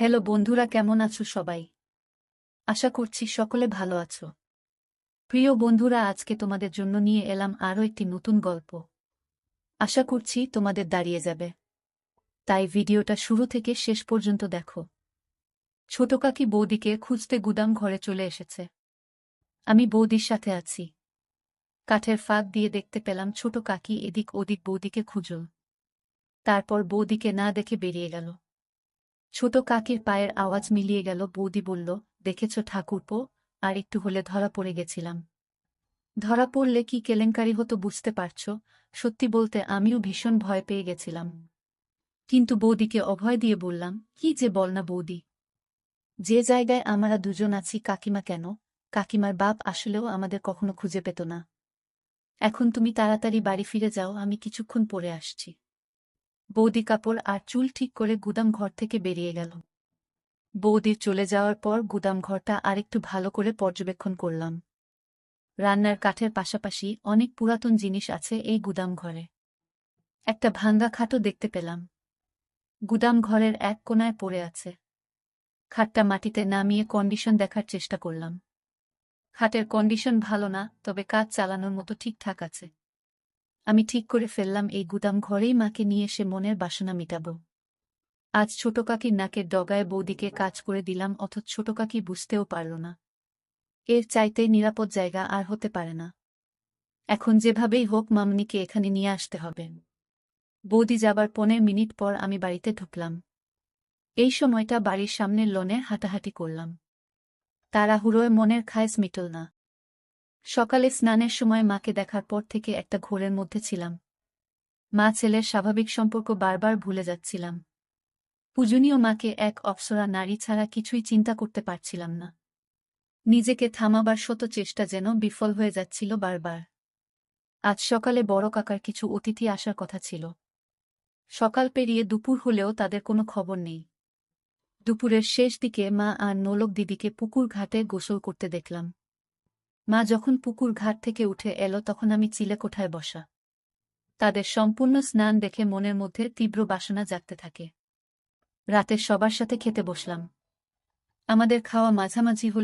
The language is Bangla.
হ্যালো বন্ধুরা, কেমন আছো সবাই? আশা করছি সকলে ভালো আছো। প্রিয় বন্ধুরা, আজকে তোমাদের জন্য নিয়ে এলাম আরও একটি নতুন গল্প। আশা করছি তোমাদের দাঁড়িয়ে যাবে। তাই ভিডিওটা শুরু থেকে শেষ পর্যন্ত দেখো। ছোট কাকি বৌদিকে খুঁজতে গুদাম ঘরে চলে এসেছে। আমি বৌদির সাথে আছি। কাঠের ফাঁক দিয়ে দেখতে পেলাম ছোট কাকি এদিক ওদিক বৌদিকে খুঁজল। তারপর বৌদিকে না দেখে বেরিয়ে গেল। ছোট কাকির পায়ের আওয়াজ মিলিয়ে গেল, বৌদি বলল, দেখেছ ঠাকুরপো? আর একটু হলে ধরা পড়ে গেছিলাম। ধরা পড়লে কি কেলেঙ্কারি হতো বুঝতে পারছ? সত্যি বলতে আমিও ভীষণ ভয় পেয়ে গেছিলাম। কিন্তু বৌদিকে অভয় দিয়ে বললাম, কি যে বল না বৌদি। যে জায়গায় আমরা দুজন আছি, কাকিমা কেন? কাকিমার বাপ আসলেও আমাদের কখনো খুঁজে পেত না। এখন তুমি তাড়াতাড়ি বাড়ি ফিরে যাও, আমি কিছুক্ষণ পরে আসছি। বৌদি কাপড় আর চুল ঠিক করে গুদাম ঘর থেকে বেরিয়ে গেল। বৌদির চলে যাওয়ার পর গুদাম ঘরটা আরেকটু ভালো করে পর্যবেক্ষণ করলাম। রান্নার কাঠের পাশাপাশি অনেক পুরাতন জিনিস আছে এই গুদাম ঘরে। একটা ভাঙ্গা খাটও দেখতে পেলাম। গুদাম ঘরের এক কোনায় পড়ে আছে। খাটটা মাটিতে নামিয়ে কন্ডিশন দেখার চেষ্টা করলাম। খাটের কন্ডিশন ভালো না, তবে কাজ চালানোর মতো ঠিকঠাক আছে। আমি ঠিক করে ফেললাম, এই গুদাম ঘরেই মাকে নিয়ে এসে মনের বাসনা মিটাব। আজ ছোট কাকির নাকের ডগায় বৌদিকে কাজ করে দিলাম, অথচ ছোট কাকি বুঝতেও পারল না। এর চাইতে নিরাপদ জায়গা আর হতে পারে না। এখন যেভাবেই হোক মামনিকে এখানে নিয়ে আসতে হবে। বৌদি যাবার পনেরো মিনিট পর আমি বাড়িতে ঢুকলাম। এই সময়টা বাড়ির সামনের লনে হাঁটাহাঁটি করলাম। তারা তাড়াহুড়োয় মনের খায়স মিটল না। সকালে স্নানের সময় মাকে দেখার পর থেকে একটা ঘোরের মধ্যে ছিলাম। মা ছেলের স্বাভাবিক সম্পর্ক বারবার ভুলে যাচ্ছিলাম। পূজনীয় মাকে এক অপ্সরা নারী ছাড়া কিছুই চিন্তা করতে পারছিলাম না। নিজেকে থামাবার শত চেষ্টা যেন বিফল হয়ে যাচ্ছিল বারবার। আজ সকালে বড় কাকার কিছু অতিথি আসার কথা ছিল। সকাল পেরিয়ে দুপুর হলেও তাদের কোনো খবর নেই। দুপুরের শেষ দিকে মা আর নোলক দিদিকে পুকুর ঘাটে গোসল করতে দেখলাম। মা যখন পুকুর ঘাট থেকে উঠে এলো তখন আমি চিলে কোঠায় বসা। তাদের সম্পূর্ণ স্নান দেখে মনের মধ্যে তীব্র বাসনা জাগতে থাকে। রাতে সবার সাথে খেতে বসলাম। আমাদের খাওয়া মাঝামাঝি হল